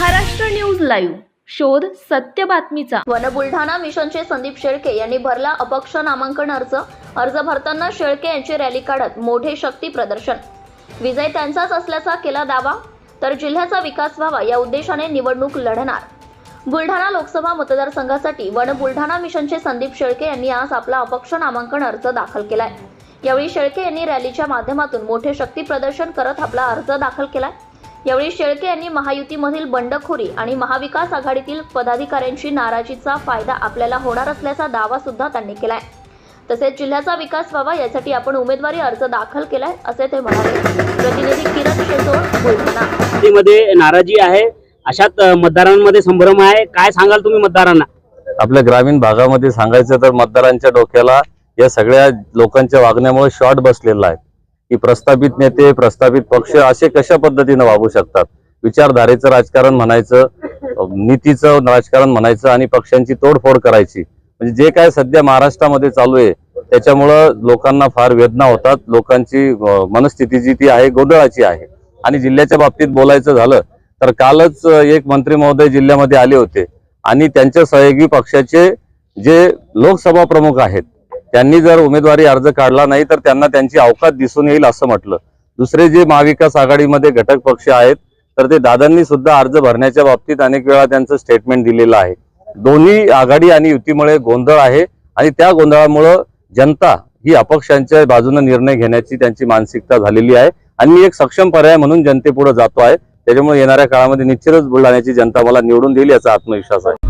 Maharashtra news live. शोध सत्य बातमीचा. वन बुलढाणा मिशनचे संदीप शेळके यांनी भरला अपक्ष नामांकन अर्ज. अर्ज भरताना शेळके यांची रॅली काढत मोठे शक्ती प्रदर्शन. विजय त्यांचाच असल्याचा केला दावा. तर जिल्ह्याचा विकास व्हावा या उद्देशाने निवडणूक लढणार. बुलढाणा लोकसभा मतदारसंघासाठी वन बुलढाणा मिशनचे संदीप शेळके यांनी आज आपला अपक्ष नामांकन अर्ज दाखल केलाय. यावेळी शेळके यांनी रॅलीच्या माध्यमातून मोठे शक्ती प्रदर्शन करत आपला अर्ज दाखल केलाय. यावेळी शेळके यांनी महायुतीमधील बंडखोरी आणि महाविकास आघाडीतील पदाधिकाऱ्यांची नाराजीचा फायदा आपल्याला होणार असल्याचा दावा सुद्धा त्यांनी केलाय. तसेच जिल्ह्याचा विकास व्हावा यासाठी आपण उमेदवारी अर्ज दाखल केलाय असे ते म्हणाले. प्रतिनिधी किरणमध्ये नाराजी आहे. अशात मतदारांमध्ये संभ्रम आहे. काय सांगाल तुम्ही मतदारांना? आपल्या ग्रामीण भागामध्ये सांगायचं तर मतदारांच्या डोक्याला या सगळ्या लोकांच्या वागण्यामुळे शॉर्ट बसलेला आहे. की प्रस्थापित नेते प्रस्थापित पक्ष असे कशा पद्धतीनं वागू शकतात? विचारधारेचं राजकारण म्हणायचं नीतीचं राजकारण म्हणायचं आणि पक्षांची तोडफोड करायची. म्हणजे जे काय सध्या महाराष्ट्रामध्ये चालू आहे त्याच्यामुळं लोकांना फार वेदना होतात. लोकांची मनस्थिती जी ती आहे गोंधळाची आहे. आणि जिल्ह्याच्या बाबतीत बोलायचं झालं तर कालच एक मंत्री महोदय जिल्ह्यामध्ये आले होते. आणि त्यांच्या सहयोगी पक्षाचे जे लोकसभा प्रमुख आहेत त्यांनी जर उमेदवारी अर्ज काढला नाही तर त्यांना त्यांची अवकात दिसून येईल असं म्हटलं. दुसरे जे महाविकास आघाडीमध्ये घटक पक्ष आहेत तर ते दादांनी सुद्धा अर्ज भरण्याच्या बाबतीत अनेक वेळा त्यांचं स्टेटमेंट दिलेलं आहे. दोन्ही आघाडी आणि युतीमुळे गोंधळ आहे आणि त्या गोंधळामुळं जनता ही अपक्षांच्या बाजूने निर्णय घेण्याची त्यांची मानसिकता झालेली आहे. आणि मी एक सक्षम पर्याय म्हणून जनतेपुढे जातो आहे. त्याच्यामुळे येणाऱ्या काळामध्ये निश्चितच बुलढाण्याची जनता मला निवडून देईल याचा आत्मविश्वास आहे.